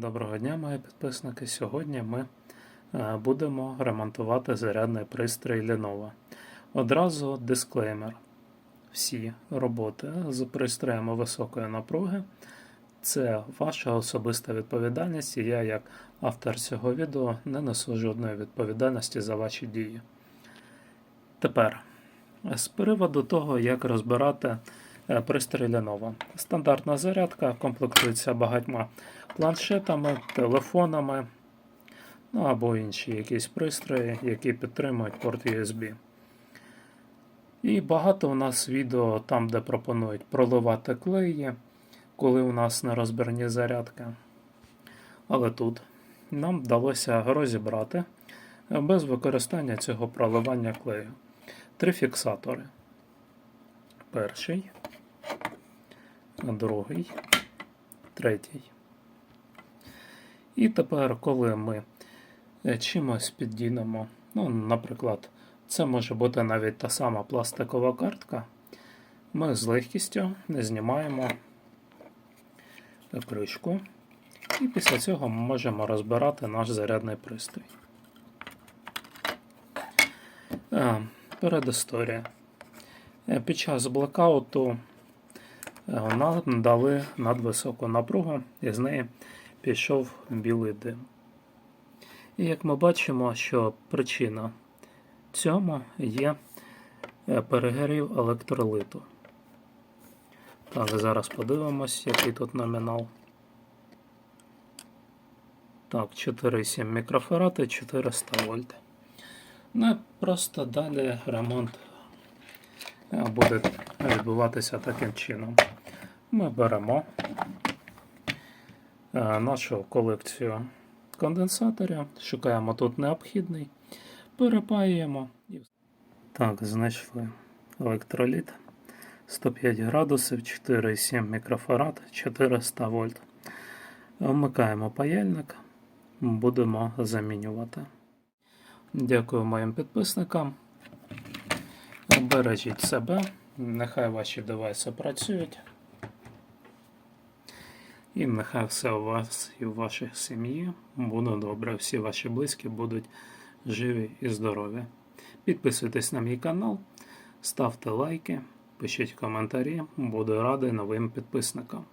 Доброго дня, мої підписники. Сьогодні ми е, будемо ремонтувати зарядний пристрій Lenovo. Одразу дисклеймер. Всі роботи з пристроями високої напруги це ваша особиста відповідальність, і я, як автор цього відео, не несу жодної відповідальності за ваші дії. Тепер, з приводу того, як розбирати пристрій Lenovo. Стандартна зарядка комплектується багатьма планшетами, телефонами, ну або інші якісь пристрої, які підтримують порт USB. І багато у нас відео там, де пропонують проливати клеї, коли у нас нерозбірні зарядки. Але тут нам вдалося розібрати без використання цього проливання клею. Три фіксатори. Перший, другий, третій. І тепер, коли ми е, чимось піддінемо, ну, наприклад, це може бути навіть та сама пластикова картка, ми з легкістю не знімаємо кришку, і після цього ми можемо розбирати наш зарядний пристрій. Е, Передісторія. Е, Під час блекауту е, нам дали надвисоку напругу, і з неї пішов білий дим. І як ми бачимо, що причина цьому є е, перегрів електролиту. Так, зараз подивимось, який тут номінал. Так, 4,7 мікрофарад і 400 вольт. Ну, і просто далі ремонт е, буде відбуватися таким чином. Ми беремо е, нашу колекцію конденсаторів, шукаємо тут необхідний, перепаюємо. Так, знайшли електроліт 105 градусів, 4,7 мікрофарад, 400 вольт. Вмикаємо паяльник, будемо замінювати. Дякую моїм підписникам. Бережіть себе, нехай ваші девайси працюють. І нехай все у вас і в вашій сім'ї буде добре. Всі ваші близькі будуть живі і здорові. Підписуйтесь на мій канал, ставте лайки, пишіть коментарі, буду радий новим підписникам.